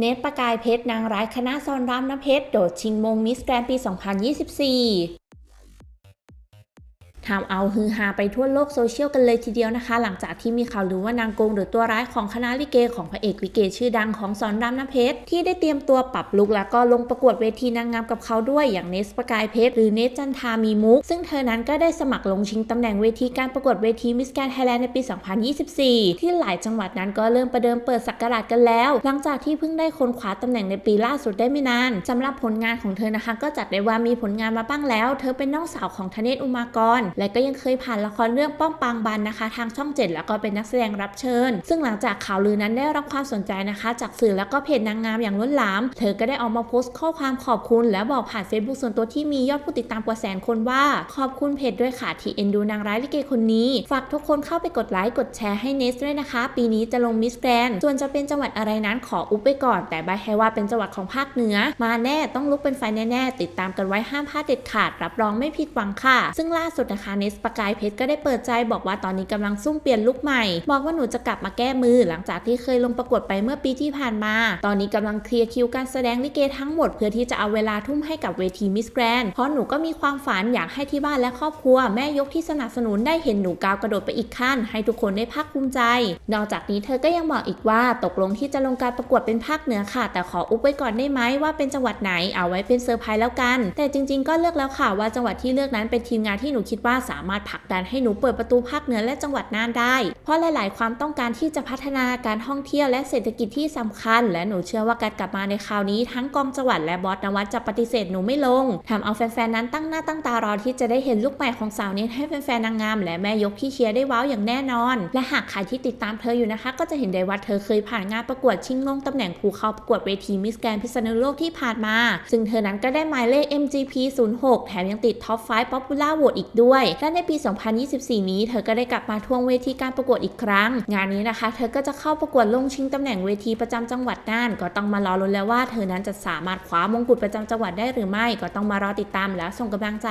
เนตประกายเพชรนางร้ายคณะซอนรามน้ำเพชร โดดชิงมงมิสแกรนปี 2024 ทำเอาฮือฮาไปทั่วโลกโซเชียลกันเลยทีเดียวนะคะ หลังจากที่มีข่าวลือว่านางโกงหรือตัวร้ายของคณะลิเกของพระเอกลิเกชื่อดังของสอนรามน้ำเพชรที่ได้เตรียมตัวปรับลุกแล้วก็ลงประกวดเวทีนางงามกับเขาด้วยอย่างเนสประกายเพชรหรือเนสจันทามีมุก ซึ่งเธอนั้นก็ได้สมัครลงชิงตำแหน่งเวทีการประกวดเวทีมิสแกรนไทยแลนด์ในปี 2024 ที่หลายจังหวัดนั้นก็เริ่มประเดิมเปิดสักการะกันแล้ว หลังจากที่เพิ่งได้คนคว้าตำแหน่งในปีล่าสุดได้ไม่นานสำหรับผลงานของเธอนะคะ ก็จัดได้ว่ามีผลงานมาบ้างแล้ว เธอเป็นน้องสาวของธเนศอุมากรและก็ยังเคยผ่านละครเรื่องป้อมปางบันนะคะ ทางช่องเจ็ดแล้วก็เป็นนักแสดงรับเชิญ ซึ่งหลังจากข่าวลือนั้นได้รับความสนใจนะคะ จากสื่อแล้วก็เพจนางงามอย่างล้นหลาม เธอก็ได้ออกมาโพสต์ข้อความขอบคุณ และบอกผ่านเฟซบุ๊กส่วนตัวที่มียอดผู้ติดตามกว่าแสนคนว่า ขอบคุณเพจด้วยค่ะที่เอ็นดูนางร้ายลิเกคนนี้ ฝากทุกคนเข้าไปกดไลค์กดแชร์ให้เนสด้วยนะคะ ปีนี้จะลงมิสแกรนด์ส่วนจะเป็นจังหวัดอะไรนั้นขออุบไปก่อน แต่ใบให้ว่าเป็นจังหวัดของภาคเหนือ มาแน่ต้องลุกเป็นไฟแน่ๆติดตามกันไว้ห้ามพลาดเด็ดขาดรับรองไม่ผิดหวังค่ะ ซึ่งล่าสุดนะคะเนสประกายเพชรก็ได้เปิดใจบอกว่าตอนนี้กำลังซุ่มเปลี่ยนลุคใหม่ บอกว่าหนูจะกลับมาแก้มือ หลังจากที่เคยลงประกวดไปเมื่อปีที่ผ่านมา ตอนนี้กำลังเคลียร์คิวการแสดงลิเกทั้งหมดเพื่อที่จะเอาเวลาทุ่มให้กับเวทีมิสแกรนเพราะหนูก็มีความฝันอยากให้ที่บ้านและครอบครัว แม่ยกที่สนับสนุนได้เห็นหนูก้าวกระโดดไปอีกขั้น ให้ทุกคนได้ภาคภูมิใจ นอกจากนี้เธอก็ยังบอกอีกว่าตกลงที่จะลงการประกวดเป็นภาคเหนือค่ะ แต่ขออุบไว้ก่อนได้ไหมว่าเป็นจังหวัดไหนเอาไว้เป็นเซอร์ไพรส์แล้วกัน แต่จริง ๆ ก็เลือกแล้วค่ะว่าจังหวัดที่เลือกนั้นเป็นทีมงานที่หนูคิดว่าสามารถผลักดันให้หนูเปิดประตูภาคเหนือและจังหวัดน่านได้ เพราะหลาย ๆ ความต้องการที่จะพัฒนาการท่องเที่ยวและเศรษฐกิจที่สำคัญ และหนูเชื่อว่าการกลับมาในคราวนี้ทั้งกองจังหวัดและบอสนวัตจะปฏิเสธหนูไม่ลงทำเอาแฟน ๆ นั้นตั้งหน้าตั้งตารอที่จะได้เห็นลุคใหม่ของสาวเนทให้แฟน ๆ นางงาม และแม่ยกที่เชียร์ได้ว้าวอย่างแน่นอน และหากใครที่ติดตามเธออยู่นะคะ ก็จะเห็นได้ว่าเธอเคยผ่านงานประกวดชิงลงตำแหน่งผู้เข้าประกวดเวทีมิสแกรนพิษณุโลกที่ผ่านมา ซึ่งเธอนั้นก็ได้หมายเลข MGP 06 แถมยังติดท็อป5 Popular Vote อีกด้วยและในปี 2024 นี้ เธอก็ได้กลับมาทวงเวทีการประกวดอีกครั้ง งานนี้นะคะ เธอก็จะเข้าประกวดลงชิงตำแหน่งเวทีประจำจังหวัดน่าน ก็ต้องมารอลุ้นแล้วว่าเธอนั้นจะสามารถคว้ามงกุฎประจำจังหวัดได้หรือไม่ ก็ต้องมารอติดตามแล้วส่งกำลังใจ